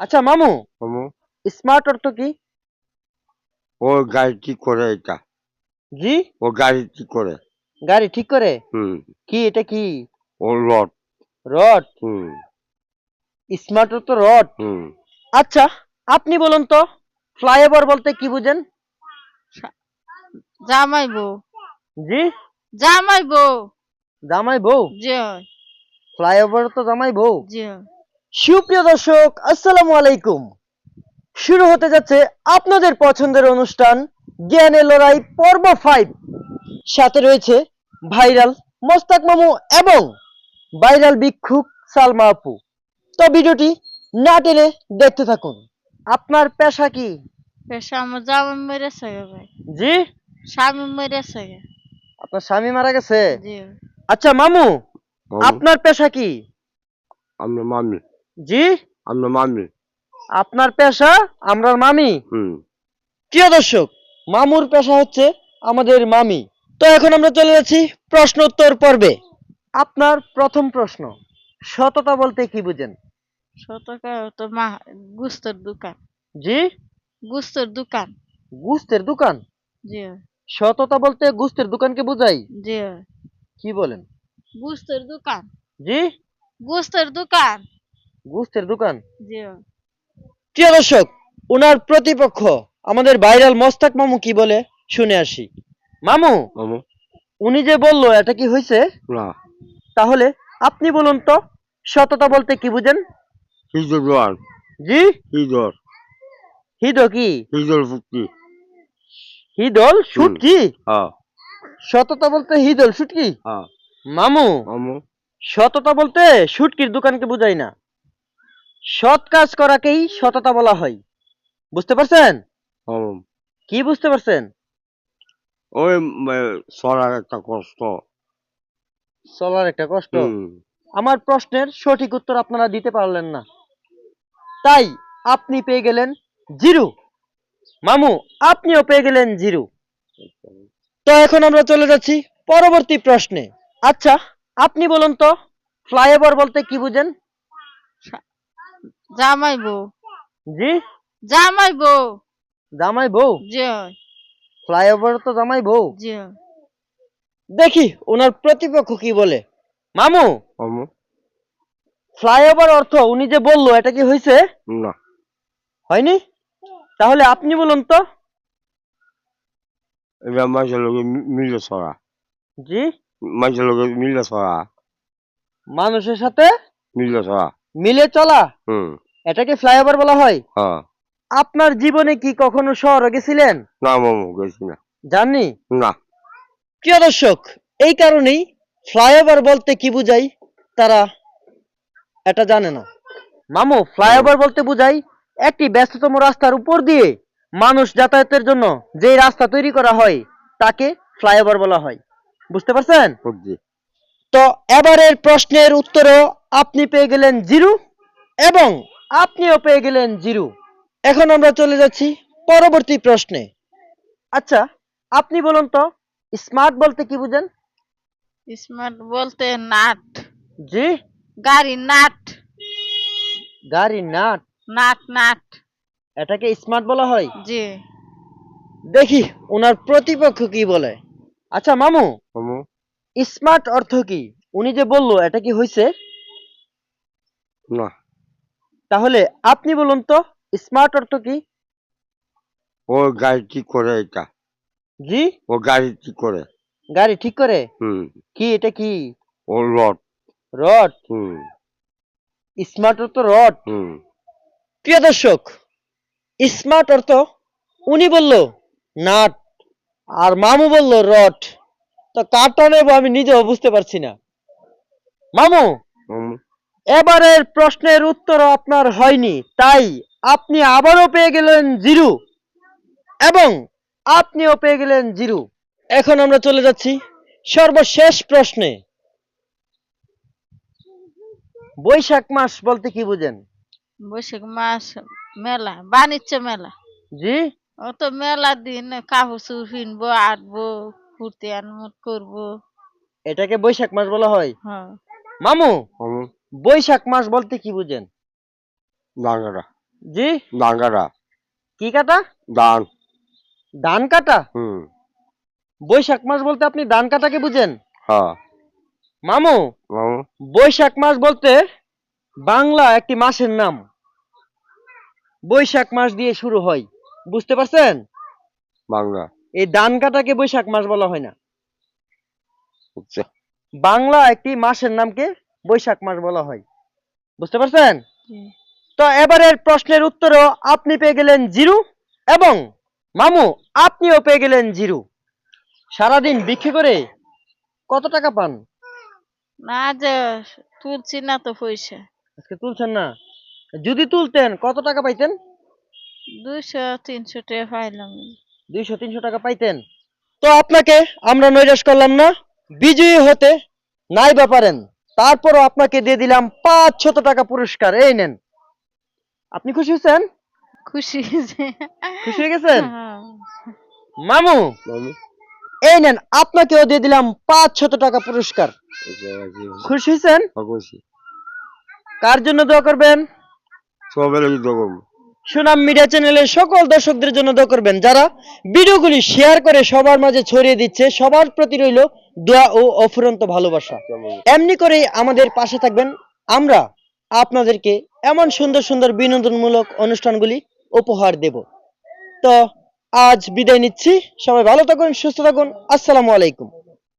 আচ্ছা মামু মামু। স্মার্ট অর্থ কি? ও গাড়ি ঠিক করে এটা। জি? ও গাড়ি ঠিক করে। গাড়ি ঠিক করে? হুম। কি এটা কি? ও রড। রড? হুম। স্মার্ট অর্থ রড? হুম। আচ্ছা আপনি বলুন তো ফ্লাইওভার বলতে কি বুঝেন? জামাই বউ। জি? জামাই বউ। জামাই বউ? জি। ফ্লাইওভার তো জামাই বউ। জি। সুপ্রিয় দর্শক আসসালামু আলাইকুম। শুরু হতে যাচ্ছে আপনাদের পছন্দের অনুষ্ঠান জ্ঞানের লড়াই পর্ব ফাইভ সাথে রয়েছে ভাইরাল মোস্তাক মামু এবং ভাইরাল ভিক্ষুক সালমা আপু। তো ভিডিওটি না টেনে দেখতে থাকুন। আপনার পেশা কি? পেশা আমার জামাই মেরেছে ভাই। জি? স্বামী মেরেছে আপনার স্বামী মারা গেছে? জি। আচ্ছা মামু মামু। আপনার পেশা কি? আমরা মামি। জি? আমরা মামি আপনার পেশা আমরার মামি। হুম। প্রিয় দর্শক মামুর পেশা হচ্ছে আমাদের মামি। তো এখন আমরা চলে যাচ্ছি প্রশ্ন উত্তর পর্বে। আপনার প্রথম প্রশ্ন সততা বলতে কি বুঝেন? শতকা তো মা গুস্তর দোকান। জি? গুস্তর দোকান। গুস্তের দোকান? জি। সততা বলতে গুস্তের দোকানকে বুঝাই? জি। কি বলেন? গুস্তর দোকান। জি? গুস্তর দোকান। গুস্তের দোকান? জি। প্রিয় দর্শক ওনার প্রতিপক্ষ আমাদের ভাইরাল মস্তাক মামু কি বলে? শুনে আসি। মামু মামু। উনি যে বলল এটা কি হয়েছে না। তাহলে আপনি বলুন তো সততা বলতে কি বুঝেন? হিজর জি? হিজর। হিদ কি? হিজর ফুটি হিদল শুটকি হ্যাঁ। সততা বলতে হিদল শুটকি হ্যাঁ। মামু মামু। সততা বলতে শুটকির দোকানকে বুঝাই না। সৎ কাজ করাকেই সততা বলা হয়। বুঝতে পারছেন? কি বুঝতে পারছেন? ওই সরার একটা কষ্ট। চলার একটা কষ্ট? আমার প্রশ্নের সঠিক উত্তর আপনারা দিতে পারলেন না। তাই আপনি পেয়ে গেলেন জিরো। মামু আপনিও পেয়ে গেলেন জিরো। তো এখন আমরা চলে যাচ্ছি পরবর্তী প্রশ্নে। আচ্ছা আপনি বলুন তো ফ্লাইওভার বলতে কি বুঝেন? জামাই বউ। জি? জামাই বউ। জামাই বউ? জি ফ্লাইওভার তো জামাই বউ। জি দেখি ওনার প্রতিপক্ষ কি বলে? মামু! মামু। ফ্লাইওভার অর্থ উনি যে বলল এটা কি হয়েছে না। হয়নি? তাহলে আপনি বলুন তো। এটা মাঝের লোকে মিলে সরা জি? মাঝের লোকে মিলে সরা মানুষের সাথে? মিলে সরা মিলে চলা এটাকে ফ্লাইওভার বলা হয়। হ্যাঁ। আপনার জীবনে কি কখনো শহরে গেছিলেন? না মামু গেছি না। জাননি? না। প্রিয় দর্শক এই কারণেই ফ্লাইওভার বলতে কি বুঝাই তারা এটা জানে না। মামু ফ্লাইওভার বলতে বুঝাই একটি ব্যস্ততম রাস্তার উপর দিয়ে মানুষ যাতায়াতের জন্য যে রাস্তা তৈরি করা হয় তাকে ফ্লাইওভার বলা হয়। বুঝতে পারছেন? তো এবারের প্রশ্নের উত্তরও আপনি পেয়ে গেলেন জিরো এবং আপনিও পেয়ে গেলেন জিরো। এখন আমরা চলে যাচ্ছি পরবর্তী প্রশ্নে। আচ্ছা আপনি বলুন তো স্মার্ট বলতে কি বুঝেন? স্মার্ট বলতে নাট। জি? গাড়ি নাট। গাড়ি নাট? Nut nut. এটাকে স্মার্ট বলা হয়? জি। দেখি ওনার প্রতিপক্ষ কি বলে। আচ্ছা মামু মামু স্মার্ট অর্থ কি? উনি যে বলল এটা কি হয়েছে না। তাহলে আপনি বলুন তো স্মার্ট অর্থ কি? ও গাড়ি ঠিক করে এটা। জি? ও গাড়ি ঠিক করে। গাড়ি ঠিক করে? হুম। কি এটা কি? ও রড। রড? হুম। স্মার্ট অর্থ রড? হুম। প্রিয় দর্শক স্মার্ট অর্থ উনি বলল নাট। আর মামু বলল রড। তো কারটা নেব আমি নিজেও বুঝতে পারছি না। মামু এবারের প্রশ্নের উত্তর আপনার হয়নি তাই আপনি আবারও পেয়ে গেলেন জিরো। এবং আপনিও পেয়ে গেলেন জিরো। এখন আমরা চলে যাচ্ছি সর্বশেষ প্রশ্নে। বৈশাখ মাস বলতে কি বুঝেন? বৈশাখ মাস মেলা বাণিজ্য মেলা। জি? ও তো মেলা দিন কাপড় চুপ কিনবো আটবো ফুর্তি আনমত করব। এটাকে বৈশাখ মাস বলা হয়। হ্যাঁ। মামু বৈশাখ মাস বলতে কি বুঝেন? বাংলা জি? কাটা কি কাটা? ধান ধান কাটা? হুম। বৈশাখ মাস বলতে আপনি ধান কাটাকে বুঝেন? হ্যাঁ। মামু মামু। বৈশাখ মাস বলতে বাংলা একটি মাসের নাম। বৈশাখ মাস দিয়ে শুরু হয়। বুঝতে পারছেন? বাংলা। এই ধান কাটাকে বৈশাখ মাস বলা হয় না। আচ্ছা। বাংলা একটি মাসের নামকে বৈশাখ মাস বলা হয়। বুঝতে পারছেন? তো এবারের প্রশ্নের উত্তরও আপনি পেয়ে গেলেন জিরো এবং মামু আপনিও পেয়ে গেলেন জিরো। সারাদিন বিক্রি করে কত টাকা পান? না যে তুলছি না তো পয়সা। আজকে তুলছেন না? যদি তুলতেন কত টাকা পাইতেন? দুইশো তিনশো টাকা পাইলাম। দুইশো তিনশো টাকা পাইতেন। তো আপনাকে আমরা নৈরাশ করলাম না বিজয়ী হতে নাই বা পারেন। তারপরও আপনাকে দিয়ে দিলাম পাঁচ শত টাকা পুরস্কার। এই নেন। আপনি খুশি হয়েছেন? খুশি। খুশি হয়ে গেছেন? হ্যাঁ। মামু এই নেন আপনাকেও দিয়ে দিলাম পাঁচ শত টাকা পুরস্কার। খুশি হয়েছেন? খুশি কার জন্য দোয়া করবেন? সবাই লাগি দোকান সুনাম মিডিয়া চ্যানেলের সকল দর্শকদের জন্য দোয়া করবেন, যারা ভিডিওগুলি শেয়ার করে সবার মাঝে ছড়িয়ে দিচ্ছে, সবার প্রতি রইল দোয়া ও অফুরন্ত ভালোবাসা। এমনি করেই আমাদের পাশে থাকবেন আমরা। আপনাদেরকে এমন সুন্দর সুন্দর বিনোদনমূলক অনুষ্ঠানগুলি উপহার দেব। তো আজ বিদায় নিচ্ছি। সবাই ভালো থাকুন, সুস্থ থাকুন। আসসালামু আলাইকুম।